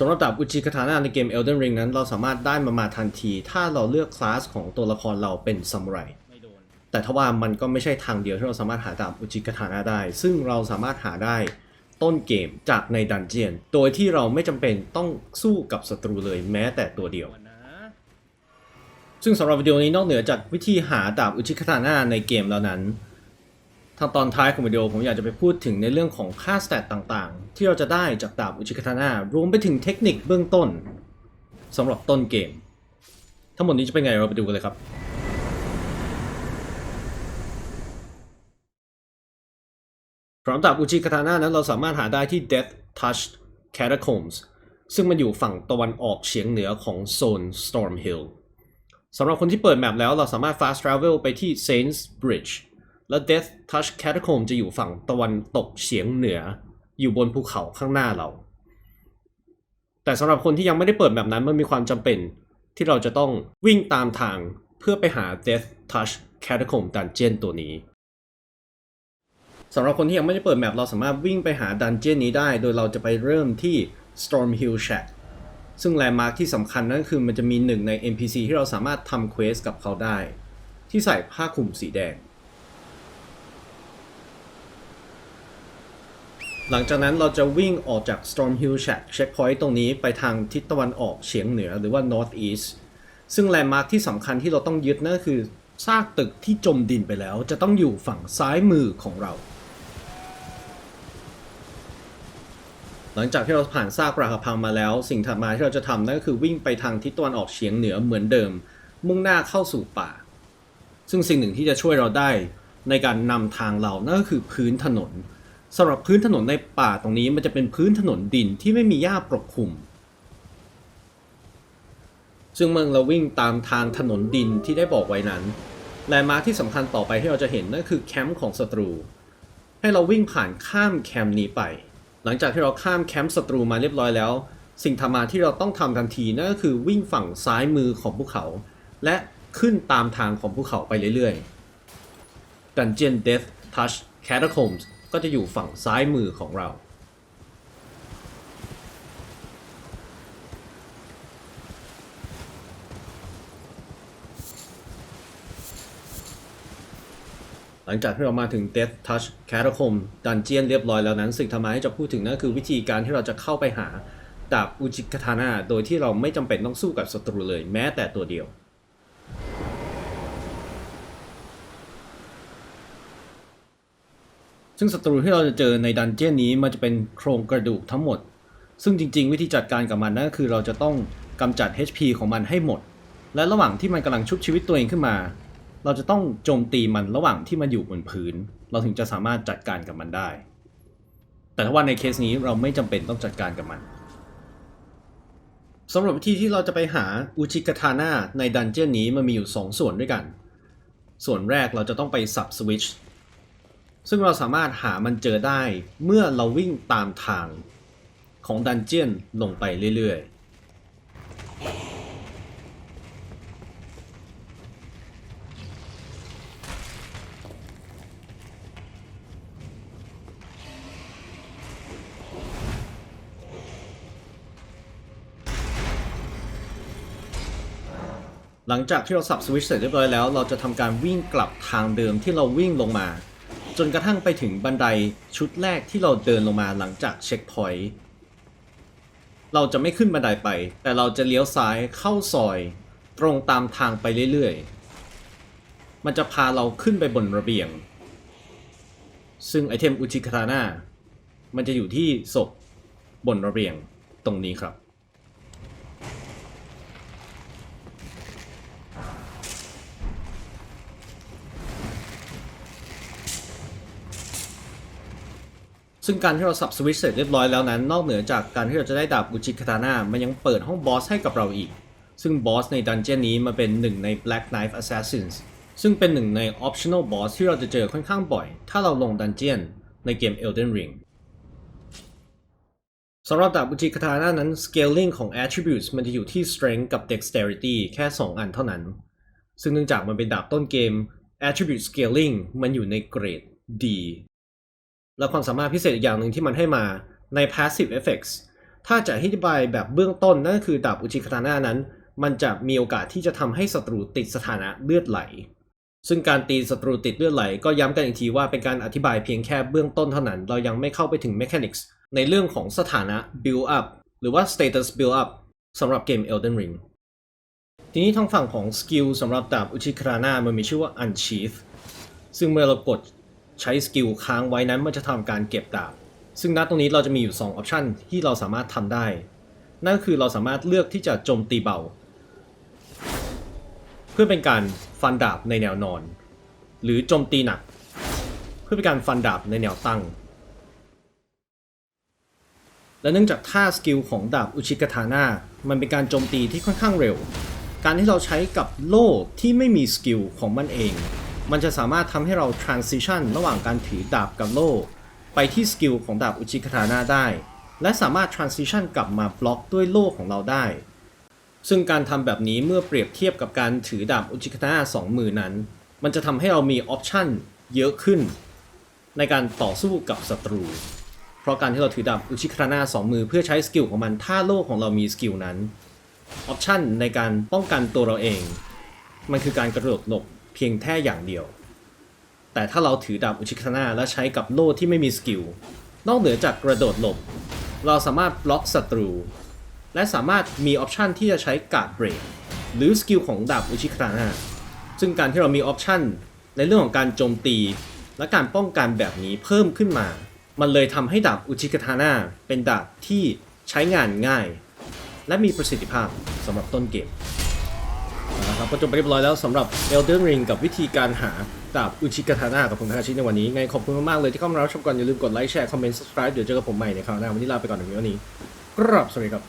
สำหรับดาบอุจิคาทานะในเกม Elden Ring นั้นเราสามารถได้มามาทันที ถ้าเราเลือกคลาสของตัวละครเราเป็นซามูไรแต่ถ้าว่ามันก็ไม่ใช่ทางเดียวที่เราสามารถหาดาบอุจิคาทานะได้ ซึ่งเราสามารถหาได้ต้นเกมจากในดันเจียน โดยที่เราไม่จำเป็นต้องสู้กับศัตรูเลยแม้แต่ตัวเดียว ซึ่งสำหรับวิดีโอนี้นอกเหนือจากวิธีหาดาบอุจิคาทานะในเกมแล้วนั้น ทางตอนท้ายของวิดีโอผมอยากจะไปพูดถึงในเรื่องของค่าสแตตต่างๆ ที่เราจะได้จากดาบอุจิคาทานารวมไปถึงเทคนิคเบื้องต้นสำหรับต้นเกม ทั้งหมดนี้จะเป็นไงเราไปดูกันเลยครับ พร้อมดาบอุจิคาทานานั้นเราสามารถหาได้ที่ Death Touch Catacombs ซึ่งมันอยู่ฝั่งตะวันออกเฉียงเหนือของโซน Storm Hill สำหรับคนที่เปิดแมปแล้วเราสามารถ fast travel ไปที่ Saints Bridge และ Death Touch Catacomb จะอยู่ฝั่งตะวันตกเฉียงเหนือ อยู่บนภูเขาข้างหน้าเรา แต่สำหรับคนที่ยังไม่ได้เปิดแบบนั้นมันมีความจำเป็นที่เราจะต้องวิ่งตามทางเพื่อไปหา Death Touch Catacomb Dungeon ตัวนี้สำหรับคนที่ยังไม่ได้เปิดแมปเราสามารถวิ่งไปหาดันเจียนนี้ได้ โดยเราจะไปเริ่มที่ Storm Hill Shack ซึ่งแลนด์มาร์คที่สำคัญนั่นคือมันจะมีหนึ่งใน NPC ที่เราสามารถทำเควสกับเขาได้ ที่ใส่ผ้าคลุมสีแดง หลังจากนั้นเราจะวิ่งออกจาก Storm Hill Shack Checkpoint ตรงนี้ไปทางทิศตะวันออกเฉียงเหนือหรือว่า North East ซึ่งแลนด์มาร์คที่สำคัญที่เราต้องยึดนั่นคือซากตึกที่จมดินไปแล้ว จะต้องอยู่ฝั่งซ้ายมือของเรา หลังจากที่เราผ่านซากปรักหักพังมาแล้ว สิ่งถัดมาที่เราจะทำนั่นก็คือวิ่งไปทางทิศตะวันออกเฉียงเหนือเหมือนเดิม มุ่งหน้าเข้าสู่ป่า ซึ่งสิ่งหนึ่งที่จะช่วยเราได้ในการนำทางเรานั่นก็คือพื้นถนน สำหรับพื้นถนนในป่าตรงนี้มันจะเป็นพื้นถนนดินที่ไม่มีหญ้าปกคลุม ซึ่งเมื่อเราวิ่งตามทางถนนดินที่ได้บอกไว้นั้น แลนด์มาร์คที่สำคัญต่อไปที่เราจะเห็นนั่นคือแคมป์ของศัตรู ให้เราวิ่งผ่านข้ามแคมป์นี้ไป หลังจากที่เราข้ามแคมป์ศัตรูมาเรียบร้อยแล้ว สิ่งทำมาที่เราต้องทำทันทีนั่นก็คือวิ่งฝั่งซ้ายมือของภูเขา และขึ้นตามทางของภูเขาไปเรื่อยๆ Dungeon Death Touch Catacombs ก็จะอยู่ฝั่งซ้ายมือของเรา หลังจากที่เรามาถึง Death Touch Catacomb Dungeon เรียบร้อยแล้วนั้น สิ่งทำมาให้จะพูดถึงนั่นคือวิธีการที่เราจะเข้าไปหาดาบอุจิคาทานาโดยที่เราไม่จำเป็นต้องสู้กับศัตรูเลยแม้แต่ตัวเดียว ซึ่งศัตรูที่เราจะเจอในดันเจี้ยนนี้มันจะเป็นโครงกระดูกทั้งหมด ซึ่งจริง ๆ วิธีจัดการกับมันนั่นก็คือเราจะต้องกำจัด HP ของมันให้หมด และระหว่างที่มันกำลังชุบชีวิตตัวเองขึ้นมา เราจะต้องโจมตีมันระหว่างที่มันอยู่บนพื้น เราถึงจะสามารถจัดการกับมันได้ แต่ถ้าว่าในเคสนี้เราไม่จำเป็นต้องจัดการกับมันสำหรับวิธีที่เราจะไปหาอุชิกาทาน่าในดันเจี้ยนนี้มันมีอยู่ 2 ส่วนด้วยกัน ส่วนแรกเราจะต้องไปสับสวิตช์ ซึ่งเราสามารถหามันเจอได้เมื่อเราวิ่งตามทางของดันเจียนลงไปเรื่อยๆหลังจากที่เราสับสวิตช์เสร็จเรียบร้อยแล้ว เราจะทำการวิ่งกลับทางเดิมที่เราวิ่งลงมา จนกระทั่งไปถึงบันไดชุดแรกที่เราเดินลงมาหลังจากเช็คพอยต์เราจะไม่ขึ้นบันไดไป แต่เราจะเลี้ยวซ้ายเข้าซอย ตรงตามทางไปเรื่อยๆ มันจะพาเราขึ้นไปบนระเบียง ซึ่งไอเทมอุจิคาตาน่ามันจะอยู่ที่ศพบนระเบียงตรงนี้ครับ ซึ่งการที่เราสับสวิตช์เสร็จเรียบร้อยแล้วนั้น นอกเหนือจากการที่เราจะได้ดาบอุจิคาตาน่ามันยังเปิดห้องบอสให้กับเราอีก ซึ่งบอสในดันเจียนนี้มาเป็นหนึ่งใน Black Knife Assassins ซึ่งเป็นหนึ่งใน Optional Boss ที่เราจะเจอค่อนข้างบ่อย ถ้าเราลงดันเจียนในเกม Elden Ring สำหรับดาบอุจิคาตาน่านั้น Scaling ของ Attributes มันจะอยู่ที่ Strength กับ Dexterity แค่ 2 อันเท่านั้น ซึ่งเนื่องจากมันเป็นดาบต้นเกม Attribute Scaling มันอยู่ในเกรด D และความสามารถพิเศษอีกอย่างหนึ่งที่มันให้มาใน Passive Effects ถ้าจะอธิบายแบบเบื้องต้นนั่นก็คือดาบอุจิคาตาน่านั้น มันจะมีโอกาสที่จะทำให้ศัตรูติดสถานะเลือดไหล ซึ่งการตีศัตรูติดเลือดไหล ก็ย้ำกันอีกทีว่าเป็นการอธิบายเพียงแค่เบื้องต้นเท่านั้น เรายังไม่เข้าไปถึง mechanics ในเรื่องของสถานะ build up หรือว่า status build up สำหรับเกม Elden Ring ทีนี้ทางฝั่งของสกิลสำหรับดาบอุชิคาราน่ามันมีชื่อว่า unsheath ซึ่งเมื่อเรากด ใช้สกิลค้างไว้นั้นมันจะทำการเก็บดาบ ซึ่งณตรงนี้เราจะมีอยู่ 2 ออปชันที่เราสามารถทำได้ นั่นคือเราสามารถเลือกที่จะโจมตีเบา เพื่อเป็นการฟันดาบในแนวนอน หรือโจมตีหนัก เพื่อเป็นการฟันดาบในแนวตั้ง และเนื่องจากท่าสกิลของดาบอุชิกาทาน่ามันเป็นการโจมตีที่ค่อนข้างเร็ว การที่เราใช้กับโล่ที่ไม่มีสกิลของมันเอง มันจะสามารถทำให้เรา transition ระหว่างการถือดาบกับโล่ ไปที่สกิลของดาบอุชิกาานาได้ และสามารถ transition กลับมาบล็อกด้วยโล่ของเราได้ ซึ่งการทำแบบนี้เมื่อเปรียบเทียบกับการถือดาบอุจิกาตาสองมือนั้น มันจะทำให้เรามีออปชันเยอะขึ้น ในการต่อสู้กับศัตรู เพราะการที่เราถือดาบอุชิคานาสองมือเพื่อใช้สกิลของมันถ้าโล่ของเรามีสกิลนั้นออปชันในการป้องกันตัวเราเอง มันคือการกระโดดหลบ พียงแค่อย่างเดียว แต่ถ้าเราถือดาบอุชิคานาและใช้กับโล่ที่ไม่มีสกิล นอกเหนือจากกระโดดหลบ เราสามารถบล็อกศัตรู และสามารถมีออปชันที่จะใช้การ์ดเบรกหรือสกิลของดาบอุชิคานาซึ่งการที่เรามีออปชันในเรื่องของการโจมตี และการป้องกันแบบนี้เพิ่มขึ้นมา มันเลยทำให้ดาบอุชิคานาเป็นดาบที่ใช้งานง่าย และมีประสิทธิภาพสำหรับต้นเกม นะครับประจบไปเรียบร้อยแล้วสำหรับ Elden Ring กับวิธีการหาดาบอุชิกาทาน่ากับผมทาชิในวันนี้ไงขอบคุณมากๆเลยที่เข้ามารับชมกันอย่าลืมกดไลค์แชร์คอมเมนต์ subscribe เดี๋ยวเจอกับผมใหม่ในคราวหน้าวันนี้ลาไปก่อนในวันนี้กราบสวัสดีครับ